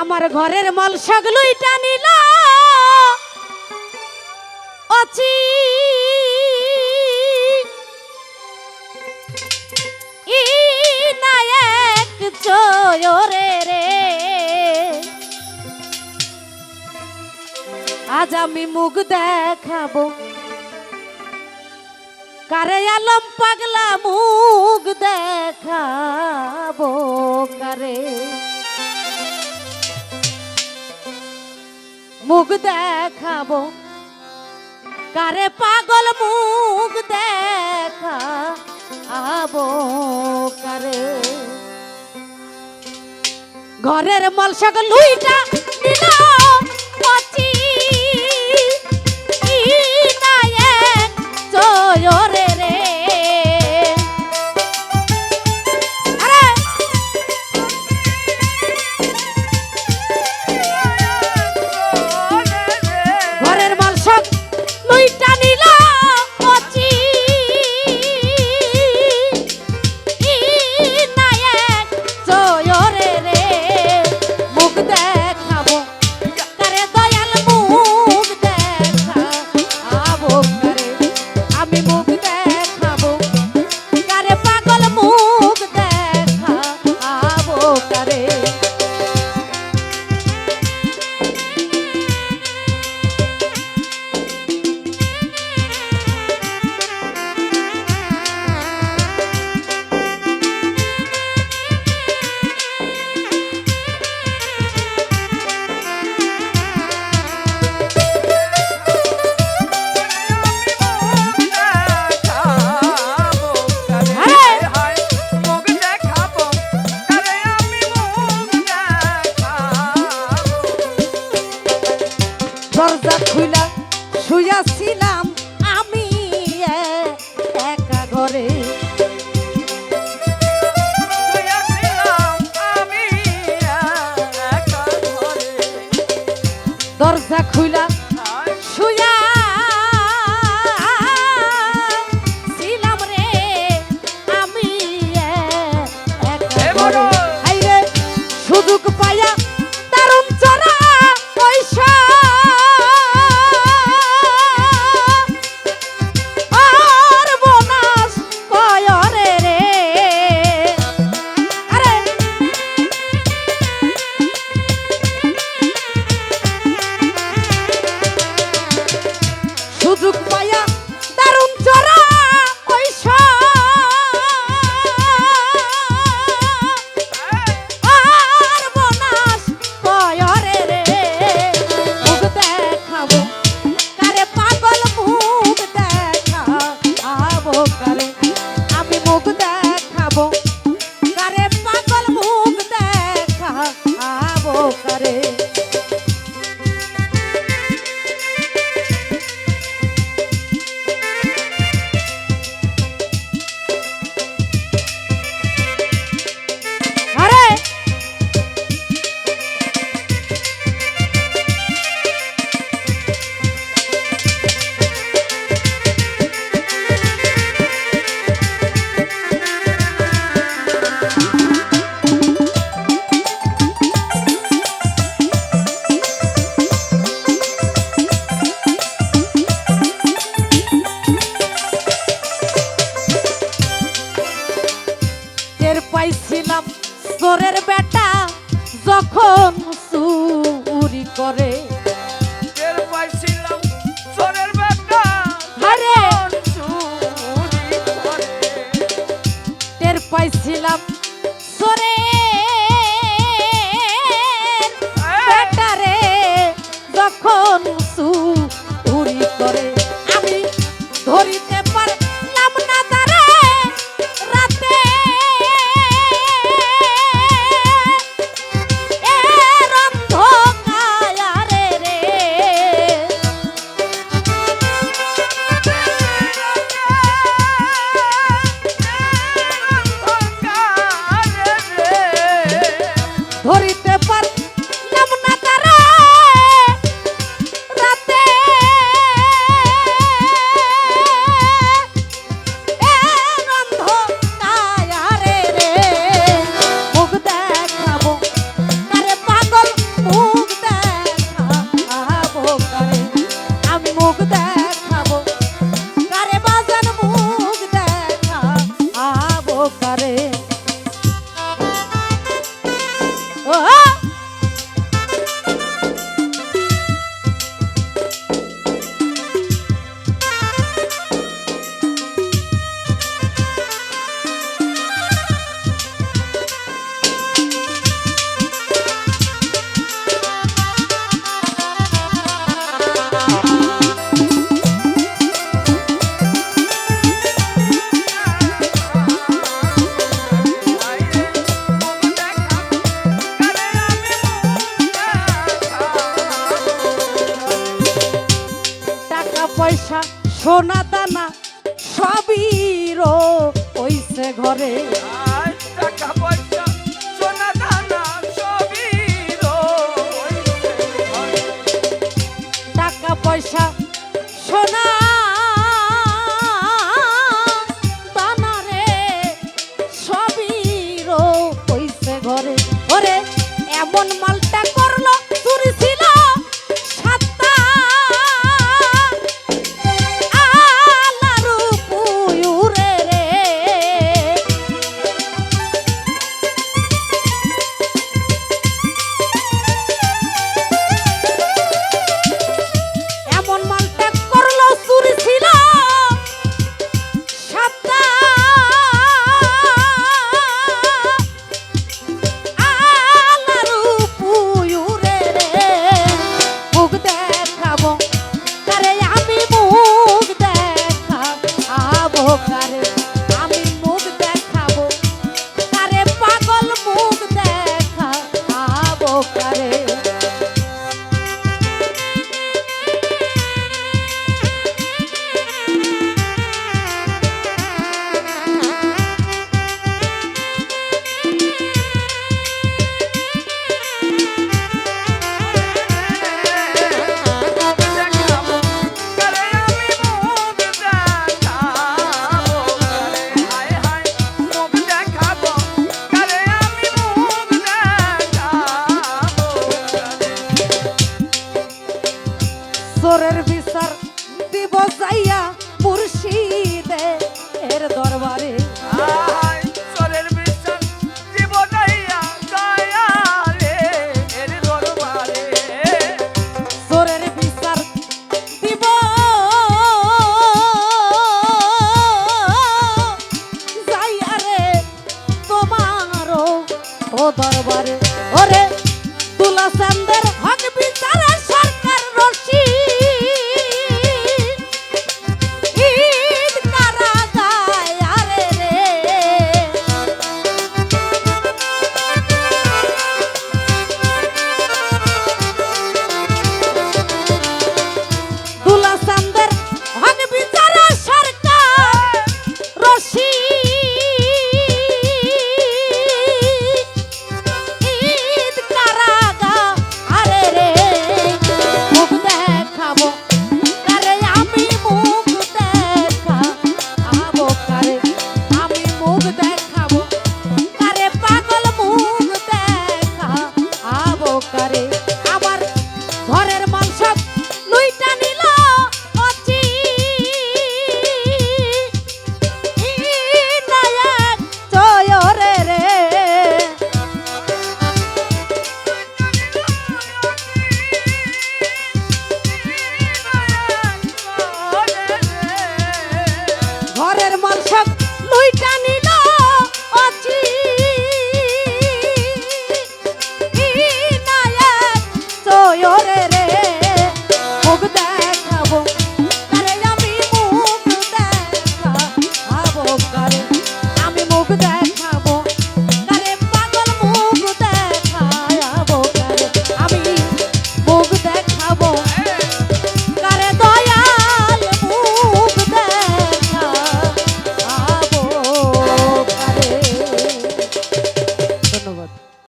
আমার ঘরের মাল সগলুই টানিল। অচি। নায়ক রে। আজ আমি মুখ দেখাবো। কারে আলম পাগলা মুখ দেখাবো কারে? মুখ দেখাবো। কারে পাগল মুখ দেখা আবো কারে? ঘরের মাল সকল লুইটা দিল পচি। ই নায়েক আমি মুখ শুয়াছিলাম আমি একা ঘরে। দরজা খুলা শুয়া পাইছিলাম। সরে ঘরে চোরের বিচার দিব যাইয়া। Hope that